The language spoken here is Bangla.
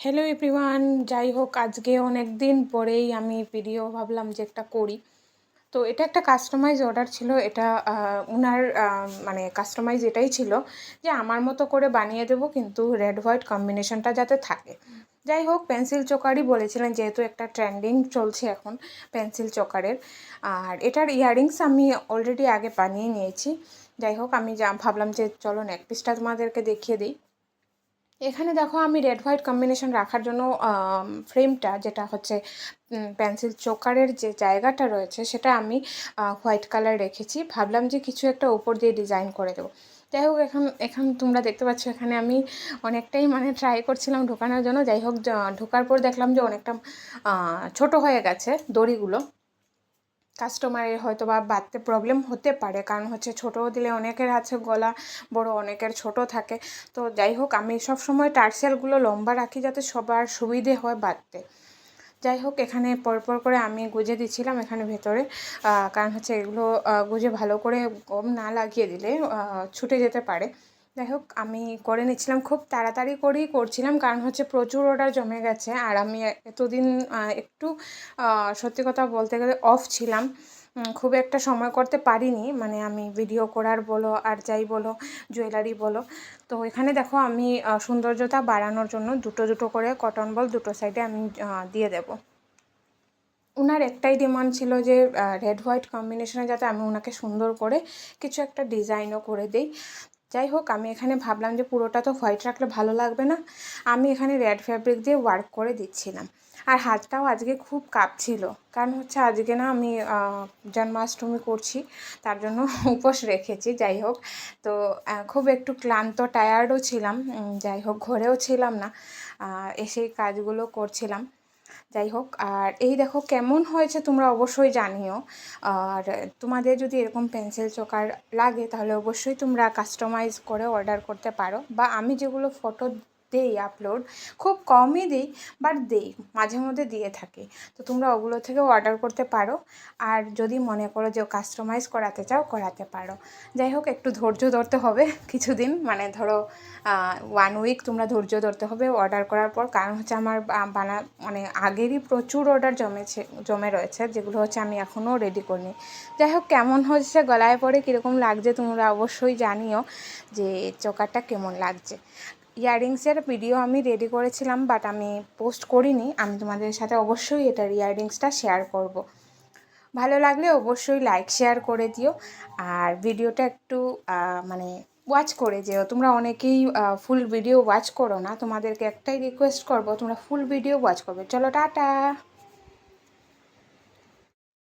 হ্যালো এভরিওয়ান যাই হোক আজকে অনেক দিন পরেই আমি ভিডিও ভাবলাম যে একটা করি। তো এটা একটা কাস্টমাইজ অর্ডার ছিল। এটা উনার মানে কাস্টমাইজ এটাই ছিল যে আমার মতো করে বানিয়ে দেবো, কিন্তু রেড হোয়াইট কম্বিনেশনটা যাতে থাকে। যাই হোক পেন্সিল চোকারই বলেছিলেন, যেহেতু একটা ট্রেন্ডিং চলছে এখন পেন্সিল চোকারের। আর এটার ইয়াররিংস আমি অলরেডি আগে বানিয়ে নিয়েছি। যাই হোক আমি যা ভাবলাম যে চলো নেক পিসটা তোমাদেরকে দেখিয়ে দিই। এখানে দেখো আমি রেড হোয়াইট কম্বিনেশন রাখার জন্য ফ্রেমটা যেটা হচ্ছে পেন্সিল চোকারের যে জায়গাটা রয়েছে, সেটা আমি হোয়াইট কালার রেখেছি। ভাবলাম যে কিছু একটা ওপর দিয়ে ডিজাইন করে দেবো। যাই হোক, এখন এখন তোমরা দেখতে পাচ্ছ, এখানে আমি অনেকটাই মানে ট্রাই করছিলাম ঢোকানোর জন্য। যাই হোক ঢোকার পর দেখলাম যে অনেকটা ছোট হয়ে গেছে দড়িগুলো। কাস্টমারের হয়তো বা বাড়তে প্রবলেম হতে পারে। কারণ হচ্ছে ছোটো দিলে অনেকের আছে গলা, বড় অনেকের ছোট থাকে। তো যাই হোক, আমি সব সময় টার্সেলগুলো লম্বা রাখি যাতে সবার সুবিধে হয় বাড়তে। যাই হোক, এখানে পরপর করে আমি গুজে দিচ্ছিলাম এখানে ভেতরে। কারণ হচ্ছে এগুলো গুজে ভালো করে গম না লাগিয়ে দিলে ছুটে যেতে পারে। যাই হোক, আমি করে নিচ্ছিলাম, খুব তাড়াতাড়ি করেই করছিলাম, কারণ হচ্ছে প্রচুর অর্ডার জমে গেছে, আর আমি এতদিন একটু সত্যি কথা বলতে গেলে অফ ছিলাম খুব একটা সময় করতে পারিনি মানে আমি ভিডিও করার বলো, আর যাই বলো জুয়েলারি বলো, তো এখানে দেখো আমি সৌন্দর্যতা বাড়ানোর জন্য দুটো দুটো করে কটন বল দুটো সাইডে আমি দিয়ে দেবো। ওনার একটাই ডিমান্ড ছিল যে রেড হোয়াইট কম্বিনেশনে যাতে আমি ওনাকে সুন্দর করে কিছু একটা ডিজাইনও করে দিই যাই হোক আমি এখানে ভাবলাম যে পুরোটা তো হোয়াইট রাখলে ভালো লাগবে না। আমি এখানে রেড ফ্যাব্রিক দিয়ে ওয়ার্ক করে দিচ্ছিলাম। আর হাতটাও আজকে খুব কাঁপছিল। কারণ হচ্ছে আজকে না আমি জন্মাষ্টমী করছি, তার জন্য উপোস রেখেছি যাই হোক তো খুব একটু ক্লান্ত, টায়ার্ডও ছিলাম। যাই হোক ঘরেও ছিলাম না। এসেই কাজগুলো করছিলাম। যাই হোক, আর এই দেখো কেমন হয়েছে তোমরা অবশ্যই জানিও। আর তোমাদের যদি এরকম পেন্সিল চোকার লাগে, তাহলে অবশ্যই তোমরা কাস্টমাইজ করে অর্ডার করতে পারো। বা আমি যেগুলো ফটো দেই আপলোড খুব কমই দিই বাট দেই, মাঝে মধ্যে দিয়ে থাকি। তো তোমরা ওগুলো থেকে অর্ডার করতে পারো। আর যদি মনে করো যে কাস্টমাইজ করাতে চাও, করাতে পারো। যাই হোক, একটু ধৈর্য ধরতে হবে কিছুদিন। মানে ধরো ওয়ান উইক তোমরা ধৈর্য ধরতে হবে অর্ডার করার পর। কারণ হচ্ছে আমার বানা মানে আগেরই প্রচুর অর্ডার জমেছে, জমে রয়েছে, যেগুলো হচ্ছে আমি এখনও রেডি করিনি। যাই হোক, কেমন হচ্ছে গলায় পরে কীরকম লাগছে তোমরা অবশ্যই জানিও যে চোকারটা কেমন লাগছে। ইয়াররিংসের ভিডিও আমি রেডি করেছিলাম বাট আমি পোস্ট করিনি। আমি তোমাদের সাথে অবশ্যই এটার ইয়াররিংসটা শেয়ার করব। ভালো লাগলে অবশ্যই লাইক শেয়ার করে দিও। আর ভিডিওটা একটু মানে ওয়াচ করে যেও। তোমরা অনেকেই ফুল ভিডিও ওয়াচ করো না। তোমাদেরকে একটাই রিকোয়েস্ট করব, তোমরা ফুল ভিডিও ওয়াচ করবে। চলো, টাটা!